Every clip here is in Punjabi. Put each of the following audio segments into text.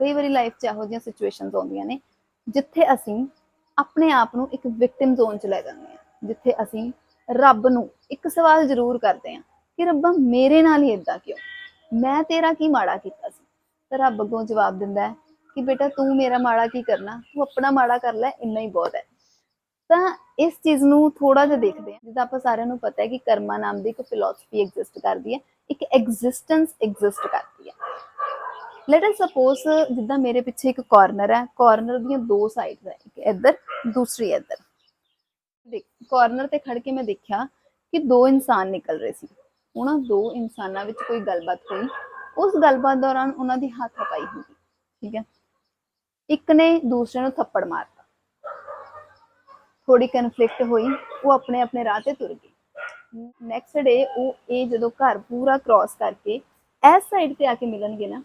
ਕਈ ਵਾਰੀ ਲਾਈਫ 'ਚ ਇਹੋ ਜਿਹੀਆਂ ਸਿਚੁਏਸ਼ਨਸ ਆਉਂਦੀਆਂ ਨੇ, ਜਿੱਥੇ ਅਸੀਂ ਆਪਣੇ ਆਪ ਨੂੰ ਇੱਕ ਵਿਕਟਿਮ ਜ਼ੋਨ 'ਚ ਲੈ ਜਾਂਦੇ ਹਾਂ, ਜਿੱਥੇ ਅਸੀਂ ਰੱਬ ਨੂੰ ਇੱਕ ਸਵਾਲ ਜ਼ਰੂਰ ਕਰਦੇ ਹਾਂ ਕਿ ਰੱਬਾ ਮੇਰੇ ਨਾਲ ਹੀ ਇਦਾਂ ਕਿਉਂ? ਮੈਂ ਤੇਰਾ ਕੀ ਮਾੜਾ ਕੀਤਾ ਸੀ? ਤਾਂ ਰੱਬ ਅੱਗੋਂ ਜਵਾਬ ਦਿੰਦਾ ਹੈ ਕਿ ਬੇਟਾ ਤੂੰ ਮੇਰਾ ਮਾੜਾ ਕੀ ਕਰਨਾ? ਤੂੰ ਆਪਣਾ ਮਾੜਾ ਕਰ ਲੈ, ਇੰਨਾ ਹੀ ਬਹੁਤ ਹੈ। ਤਾਂ ਇਸ ਚੀਜ਼ ਨੂੰ ਥੋੜਾ ਜਿਹਾ ਦੇਖਦੇ ਹਾਂ, ਜਿੱਦਾਂ ਆਪਾਂ ਸਾਰਿਆਂ ਨੂੰ ਪਤਾ ਹੈ ਕਿ ਕਰਮਾ ਨਾਮ ਦੀ ਇੱਕ ਫਿਲਾਸਫੀ ਐਗਜ਼ਿਸਟ ਕਰਦੀ ਹੈ, ਇੱਕ ਐਗਜ਼ਿਸਟੈਂਸ ਐਗਜ਼ਿਸਟ ਕਰਦੀ ਲੈਟ ਅਸ ਸਪੋਜ਼ ਜਿੱਦਾਂ ਮੇਰੇ ਪਿੱਛੇ ਇੱਕ ਕਾਰਨਰ ਹੈ ਕਾਰਨਰ ਦੀਆਂ ਦੋ ਸਾਈਡਸ ਹੈ, ਇੱਕ ਇੱਧਰ, ਦੂਸਰੀ ਇੱਧਰ। ਦੇਖ ਕਾਰਨਰ ਤੇ ਖੜ ਕੇ ਮੈਂ ਦੇਖਿਆ ਕਿ ਦੋ ਇਨਸਾਨ ਨਿਕਲ ਰਹੇ ਸੀ। ਉਹਨਾਂ ਦੋ ਇਨਸਾਨਾਂ ਵਿੱਚ ਕੋਈ ਗੱਲਬਾਤ ਹੋਈ। ਉਸ ਗੱਲਬਾਤ ਦੌਰਾਨ ਉਹਨਾਂ ਦੀ ਹੱਥ-ਪਾਈ ਹੁੰਦੀ ਠੀਕ ਹੈ। ਇੱਕ ਨੇ ਦੂਸਰੇ ਨੂੰ ਥੱਪੜ ਮਾਰਤਾ। ਥੋੜੀ ਕਨਫਲਿਕਟ ਹੋਈ, ਉਹ ਆਪਣੇ ਆਪਣੇ ਰਾਹ ਤੇ ਤੁਰ ਗਈ। ਨੈਕਸਟ ਡੇ ਉਹ ਇਹ ਜਦੋਂ ਘਰ ਪੂਰਾ ਕ੍ਰਾਸ ਕਰਕੇ, ਇਸ ਸਾਈਡ ਤੇ ਆ ਕੇ ਮਿਲਣਗੇ ਨਾ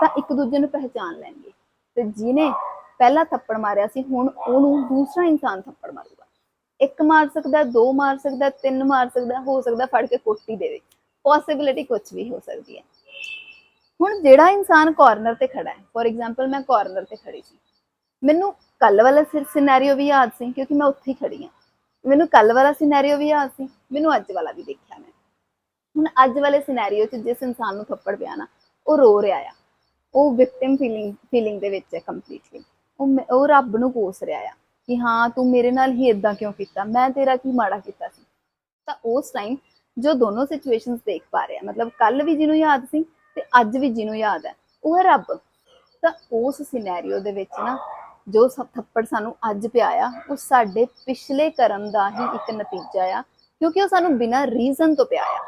ਤਾਂ ਇੱਕ ਦੂਜੇ ਨੂੰ ਪਹਿਚਾਨ ਲੈਣਗੇ। ਤੇ ਜਿਹਨੇ ਪਹਿਲਾ ਥੱਪੜ ਮਾਰਿਆ ਸੀ, ਹੁਣ ਉਹਨੂੰ ਦੂਸਰਾ ਇਨਸਾਨ ਥੱਪੜ ਮਾਰੂਗਾ। ਇੱਕ ਮਾਰ ਸਕਦਾ, ਦੋ ਮਾਰ ਸਕਦਾ, ਤਿੰਨ ਮਾਰ ਸਕਦਾ, ਹੋ ਸਕਦਾ ਫੜ ਕੇ ਕੋਟੀ ਦੇਵੇ। ਪੋਸਿਬਿਲਿਟੀ ਕੁਝ ਵੀ ਹੋ ਸਕਦੀ ਹੈ। ਹੁਣ ਜਿਹੜਾ ਇਨਸਾਨ ਕਾਰਨਰ ਤੇ ਖੜਾ ਹੈ ਫੋਰ ਐਗਜ਼ਾਮਪਲ ਮੈਂ ਕਾਰਨਰ ਤੇ ਖੜੀ ਸੀ। ਮੈਨੂੰ ਕੱਲ ਵਾਲਾ ਸਿਨੈਰੀਓ ਵੀ ਯਾਦ ਸੀ, ਕਿਉਂਕਿ ਮੈਂ ਉੱਥੇ ਹੀ ਖੜੀ ਹਾਂ। ਮੈਨੂੰ ਕੱਲ ਵਾਲਾ ਸਿਨੈਰੀਓ ਵੀ ਯਾਦ ਸੀ, ਮੈਨੂੰ ਅੱਜ ਵਾਲਾ ਵੀ ਦੇਖਿਆ ਮੈਂ। ਹੁਣ ਅੱਜ ਵਾਲੇ ਸਿਨੈਰੀਓ 'ਚ ਜਿਸ ਇਨਸਾਨ ਨੂੰ ਥੱਪੜ ਪਿਆ ਨਾ, ਉਹ ਰੋ ਰਿਹਾ ਆ। ਉਹ ਵਿਕਟਿਮ ਫੀਲਿੰਗ ਫੀਲਿੰਗ ਦੇ ਵਿੱਚ ਹੈ ਕੰਪਲੀਟਲੀ ਉਹ ਮੈਂ- ਉਹ ਰੱਬ ਨੂੰ ਕੋਸ ਰਿਹਾ ਆ ਕਿ ਹਾਂ, ਤੂੰ ਮੇਰੇ ਨਾਲ ਹੀ ਇਦਾਂ ਕਿਉਂ ਕੀਤਾ? ਮੈਂ ਤੇਰਾ ਕੀ ਮਾੜਾ ਕੀਤਾ ਸੀ? ਤਾਂ ਉਸ ਟਾਈਮ ਜੋ ਦੋਨੋਂ ਸਿਚੁਏਸ਼ਨਸ ਦੇਖ ਪਾ ਰਿਹਾ, ਮਤਲਬ ਕੱਲ ਵੀ ਜਿਹਨੂੰ ਯਾਦ ਸੀ ਤੇ ਅੱਜ ਵੀ ਜਿਹਨੂੰ ਯਾਦ ਹੈ, ਉਹ ਹੈ ਰੱਬ। ਤਾਂ ਉਸ ਸਿਨੈਰੀਓ ਦੇ ਵਿੱਚ ਨਾ ਜੋ ਸਭ ਥੱਪੜ ਸਾਨੂੰ ਅੱਜ ਪਿਆ ਆ, ਉਹ ਸਾਡੇ ਪਿਛਲੇ ਕਰਮ ਦਾ ਹੀ ਇੱਕ ਨਤੀਜਾ ਆ, ਕਿਉਂਕਿ ਉਹ ਸਾਨੂੰ ਬਿਨਾਂ ਰੀਜ਼ਨ ਤੋਂ ਪਿਆ ਆ।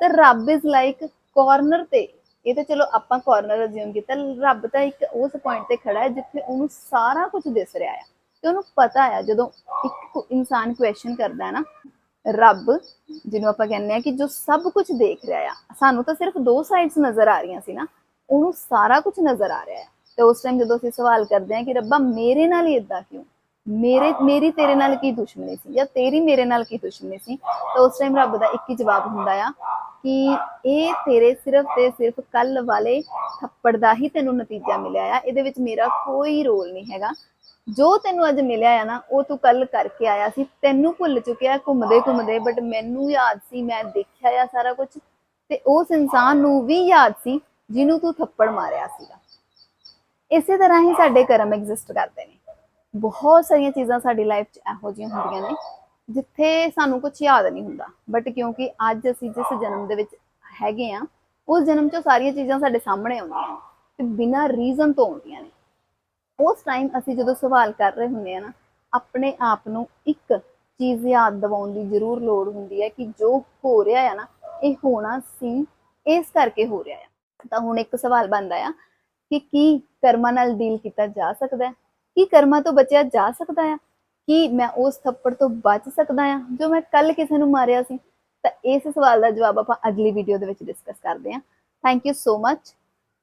ਤਾਂ ਰੱਬ ਇਜ਼ ਲਾਈਕ ਕਾਰਨਰ ਤੇ ਇਹ ਤਾਂ ਚਲੋ ਆਪਾਂ ਕਾਰਨਰ ਅਸਿਊਮ ਕੀਤਾ, ਰੱਬ ਤਾਂ ਇੱਕ ਉਸ ਪੁਆਇੰਟ ਤੇ ਖੜਾ ਹੈ ਜਿੱਥੇ ਉਹਨੂੰ ਸਾਰਾ ਕੁਝ ਦਿਸ ਰਿਹਾ ਆ। ਤੇ ਉਹਨੂੰ ਪਤਾ ਆ, ਜਦੋਂ ਇੱਕ ਇਨਸਾਨ ਕੁਐਸਚਨ ਕਰਦਾ ਹੈ ਨਾ, ਰੱਬ, ਜਿਹਨੂੰ ਆਪਾਂ ਕਹਿੰਦੇ ਆ ਕਿ ਜੋ ਸਭ ਕੁਝ ਦੇਖ ਰਿਹਾ ਆ, ਸਾਨੂੰ ਤਾਂ ਸਿਰਫ ਦੋ ਸਾਈਡਸ ਨਜ਼ਰ ਆ ਰਹੀਆਂ ਸੀ ਨਾ, ਉਹਨੂੰ ਸਾਰਾ ਕੁਝ ਨਜ਼ਰ ਆ ਰਿਹਾ ਹੈ ਤੇ ਉਸ ਟਾਈਮ ਜਦੋਂ ਅਸੀਂ ਸਵਾਲ ਕਰਦੇ ਆ ਕਿ ਰੱਬਾ, ਮੇਰੇ ਨਾਲ ਹੀ ਇਦਾਂ ਕਿਉਂ? ਮੇਰੇ, ਮੇਰੀ ਤੇਰੇ ਨਾਲ ਕੀ ਦੁਸ਼ਮਣੀ ਸੀ ਜਾਂ ਤੇਰੀ ਮੇਰੇ ਨਾਲ ਕੀ ਦੁਸ਼ਮਣੀ ਸੀ? ਤਾਂ ਉਸ ਟਾਈਮ ਰੱਬ ਦਾ ਇੱਕ ਹੀ ਜਵਾਬ ਹੁੰਦਾ ਆ ਕਿ ਇਹ ਤੇਰੇ ਸਿਰਫ ਤੇ ਸਿਰਫ ਕੱਲ ਵਾਲੇ ਥੱਪੜ ਦਾ ਹੀ ਤੈਨੂੰ ਨਤੀਜਾ ਮਿਲਿਆ ਆ। ਇਹਦੇ ਵਿੱਚ ਮੇਰਾ ਕੋਈ ਰੋਲ ਨਹੀਂ ਹੈਗਾ। ਜੋ ਤੈਨੂੰ ਅੱਜ ਮਿਲਿਆ ਆ ਨਾ, ਉਹ ਤੂੰ ਕੱਲ ਕਰਕੇ ਆਇਆ ਸੀ। ਤੈਨੂੰ ਭੁੱਲ ਚੁੱਕਿਆ, ਘੁੰਮਦੇ ਘੁੰਮਦੇ ਬਟ ਮੈਨੂੰ ਯਾਦ ਸੀ, ਮੈਂ ਦੇਖਿਆ ਆ ਸਾਰਾ ਕੁਝ ਤੇ ਉਸ ਇਨਸਾਨ ਨੂੰ ਵੀ ਯਾਦ ਸੀ, ਜਿਹਨੂੰ ਤੂੰ ਥੱਪੜ ਮਾਰਿਆ ਸੀਗਾ। ਇਸੇ ਤਰ੍ਹਾਂ ਹੀ ਸਾਡੇ ਕਰਮ ਐਗਜ਼ਿਸਟ ਕਰਦੇ ਨੇ। ਬਹੁਤ ਸਾਰੀਆਂ ਚੀਜ਼ਾਂ ਸਾਡੀ ਲਾਈਫ 'ਚ ਇਹੋ ਜਿਹੀਆਂ ਹੁੰਦੀਆਂ ਨੇ। ਜਿੱਥੇ ਸਾਨੂੰ ਕੁਝ ਯਾਦ ਨਹੀਂ ਹੁੰਦਾ। ਬਟ ਕਿਉਂਕਿ ਅੱਜ ਅਸੀਂ ਜਿਸ ਜਨਮ ਦੇ ਵਿੱਚ ਹੈਗੇ ਆ ਉਸ ਜਨਮ 'ਚ ਸਾਰੀਆਂ ਚੀਜ਼ਾਂ ਸਾਡੇ ਸਾਹਮਣੇ ਆਉਂਦੀਆਂ ਨੇ ਤੇ ਬਿਨਾਂ ਰੀਜ਼ਨ ਤੋਂ ਆਉਂਦੀਆਂ ਨੇ। ਉਸ ਟਾਈਮ ਅਸੀਂ ਜਦੋਂ ਸਵਾਲ ਕਰ ਰਹੇ ਹੁੰਦੇ ਆ ਨਾ, ਆਪਣੇ ਆਪ ਨੂੰ ਇੱਕ ਚੀਜ਼ ਯਾਦ ਦਿਵਾਉਣ ਦੀ ਜ਼ਰੂਰ ਲੋੜ ਹੁੰਦੀ ਹੈ ਕਿ ਜੋ ਹੋ ਰਿਹਾ ਹੈ ਨਾ, ਇਹ ਹੋਣਾ ਸੀ, ਇਸ ਕਰਕੇ ਹੋ ਰਿਹਾ ਹੈ ਤਾਂ ਹੁਣ ਇੱਕ ਸਵਾਲ ਬਣਦਾ ਆ ਕਿ ਕੀ ਕਰਮਾਂ ਨਾਲ ਡੀਲ ਕੀਤਾ ਜਾ ਸਕਦਾ ਹੈ? ਕੀ ਕਰਮਾਂ ਤੋਂ ਬਚਿਆ ਜਾ ਸਕਦਾ ਹੈ ਕੀ ਮੈਂ ਉਸ ਥੱਪੜ ਤੋਂ ਬਚ ਸਕਦਾ ਹਾਂ, ਜੋ ਮੈਂ ਕੱਲ ਕਿਸੇ ਨੂੰ ਮਾਰਿਆ ਸੀ। ਤਾਂ ਇਸ ਸਵਾਲ ਦਾ ਜਵਾਬ ਆਪਾਂ ਅਗਲੀ ਵੀਡੀਓ ਦੇ ਵਿੱਚ ਡਿਸਕਸ ਕਰਦੇ ਹਾਂ। Thank you so much